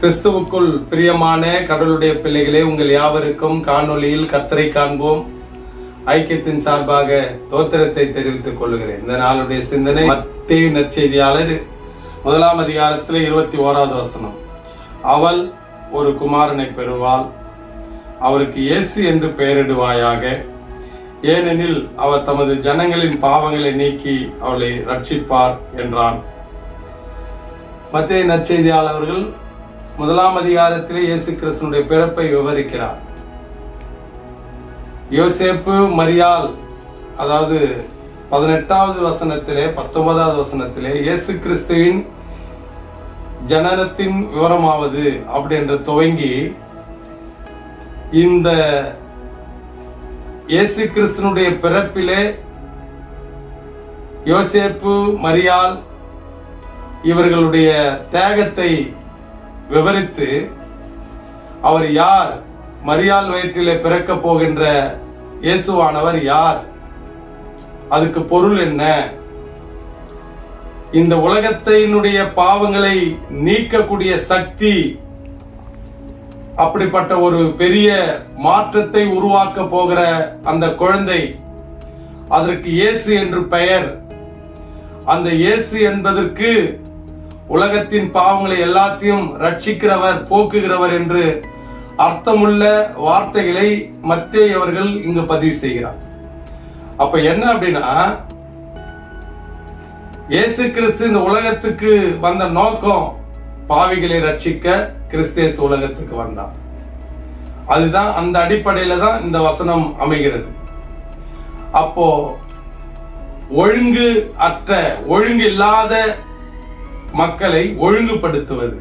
கிறிஸ்துவுக்குள் பிரியமான கடவுளுடைய பிள்ளைகளே உங்கள் யாவருக்கும் காணொளியில் கத்தரை காண்போம். ஐக்கியத்தின் சார்பாக தோத்திரத்தை தெரிவித்துக் கொள்கிறேன். இந்த நாளுடைய சிந்தனை மத்திய நற்செய்தியாளர் முதலாம் அதிகாரத்தில் இருபத்தி ஓராவது வசனம். அவள் ஒரு குமாரனை பெறுவாள். அவருக்கு இயேசு என்று பெயரிடுவாயாக. ஏனெனில் அவர் தமது ஜனங்களின் பாவங்களை நீக்கி அவளை ரட்சிப்பார் என்றான். மத்திய நற்செய்தியாளர்கள் முதலாம் அதிகாரத்திலே இயேசு கிறிஸ்தனுடைய பிறப்பை விவரிக்கிறார். யோசேப்பு மரியால் அதாவது பதினெட்டாவது வசனத்திலே பத்தொன்பதாவது வசனத்திலே இயேசு கிறிஸ்துவின் ஜனனத்தின் விவரமாவது அப்படி என்று துவங்கி இந்த இயேசு கிறிஸ்தனுடைய பிறப்பிலே யோசேப்பு மரியால் இவர்களுடைய தேகத்தை விவரித்து அவர் யார்? மரியாள் வயிற்றிலே பிறக்க போகின்ற இயேசுவானவர் யார்? அதுக்கு பொருள் என்ன? இந்த உலகத்தினுடைய பாவங்களை நீக்கக்கூடிய சக்தி அப்படிப்பட்ட ஒரு பெரிய மாற்றத்தை உருவாக்க போகிற அந்த குழந்தை அதற்கு இயேசு என்று பெயர். அந்த இயேசு என்பதற்கு உலகத்தின் பாவங்களை எல்லாத்தையும் ரட்சிக்கிறவர் போக்குகிறவர் என்று அர்த்தமுள்ள வார்த்தைகளை மத்திய அவர்கள் இங்கு பதிவு செய்கிறார். அப்ப என்ன அப்படின்னா இயேசு கிறிஸ்து இந்த உலகத்துக்கு வந்த நோக்கம் பாவிகளை ரட்சிக்க கிறிஸ்தேஸ் உலகத்துக்கு வந்தார். அதுதான் அந்த அடிப்படையில தான் இந்த வசனம் அமைகிறது. அப்போ ஒழுங்கு அற்ற ஒழுங்கு இல்லாத மக்களை ஒழுங்குபடுத்துவது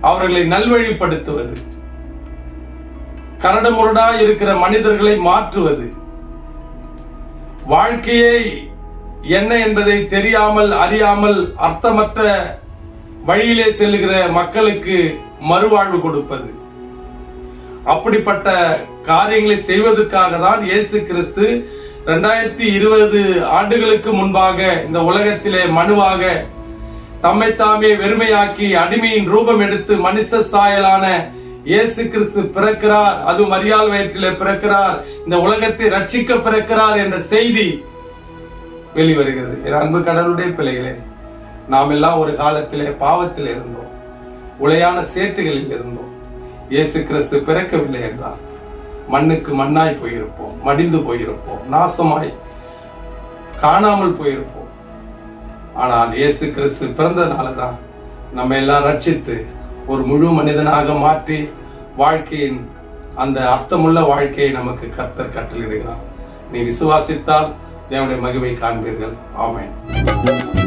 அவர்களை நல்வழிப்படுத்துவது கரடுமுரடா இருக்கிற மனிதர்களை மாற்றுவது வாழ்க்கையை என்ன என்பதை தெரியாமல் அறியாமல் அர்த்தமற்ற வழியிலே செல்லுகிற மக்களுக்கு மறுவாழ்வு கொடுப்பது. அப்படிப்பட்ட காரியங்களை செய்வதற்காக தான் இயேசு கிறிஸ்து ரெண்டாயிரத்தி இருபது ஆண்டுகளுக்கு முன்பாக இந்த உலகத்திலே மனுவாக தம்மை தாமே வெறுமையாக்கி அடிமையின் ரூபம் எடுத்து மனுஷ சாயலான இயேசு கிறிஸ்து பிறக்கிறார். அது மரியாள் வயிற்றிலே பிறக்கிறார். இந்த உலகத்தை ரட்சிக்க பிறக்கிறார் என்ற செய்தி வெளிவருகிறது. என் அன்பு கடவுளுடைய பிள்ளைகளே நாம் எல்லாம் ஒரு காலத்திலே பாவத்தில் இருந்தோம். உளையான சேட்டுகளில் இருந்தோம். இயேசு கிறிஸ்து பிறக்கவில்லை என்றார் மண்ணுக்கு மண்ணாய் போயிருப்போம் மடிந்து போயிருப்போம் நாசமாய் காணாமல் போயிருப்போம். ஆனால் இயேசு கிறிஸ்து பிறந்தனால தான் நம்ம எல்லாம் ரட்சித்து ஒரு முழு மனிதனாக மாற்றி வாழ்க்கையின் அந்த அர்த்தமுள்ள வாழ்க்கையை நமக்கு கர்த்தர் கட்டளிடுகிறார் நீ விசுவாசித்தால் தேவனுடைய மகிமை காண்பீர்கள். ஆமேன்.